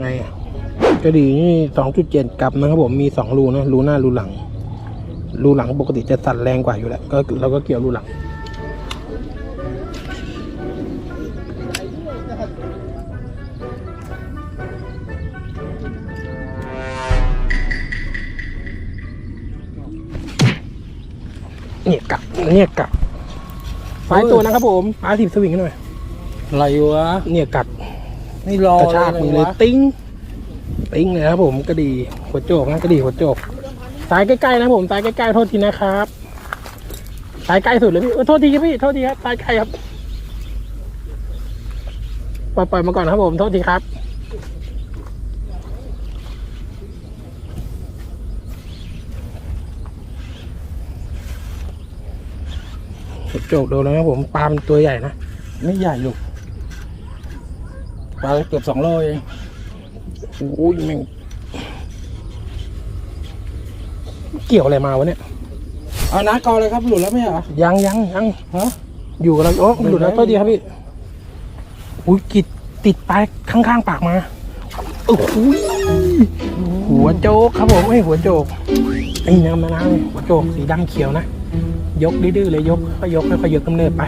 ไงอะกระดีนี่สองจุดเจ็ดกับนะครับผมมีสองรูนะรูหน้ารูหลัง รูหลังปกติจะสั่นแรงกว่าอยู่แล้วก็เราก็เกี่ยวรูหลังเนี่ยกลับเนี่ยกลับปลายตัวนะครับผมปลายสิบสวิงหน่อยอะไรวะเนี่ยกัด ไม่รอกระชากมือเลยติ้งติ้งเลยครับผมกระดีหัวโจกนะกระดีหัวโจกสายใกล้ๆนะผมสายใกล้ๆโทษทีนะครับสายใกล้สุดเลยพี่เออโทษทีครับพี่โทษทีครับสายใกล้ครับปล่อยปล่อยมาก่อนครับผมโทษทีครับหัวโจกโดนแล้วนะผมปลามันตัวใหญ่นะ ไม่ใหญ่ลูก ปลาเกือบสองโลเองโอ้ยแม่งเกี่ยวอะไรมาวะเนี่ยเอาน้ากอเลยครับหลุดแล้วไหมเหรอยังยังยังฮะอยู่กับเราโอ้หลุดแล้วไม่โทษทีครับพี่อุ้ยกิดติดปลายข้างๆปากมาโอ้โหหัวโจกครับผมไอ้ยหัวโจกไอ้น้ำมะนาวหัวโจกสีดำเขียวนะ ยกดื้อๆเลยยกค่อยยกค่อยๆยกกำเนิดไป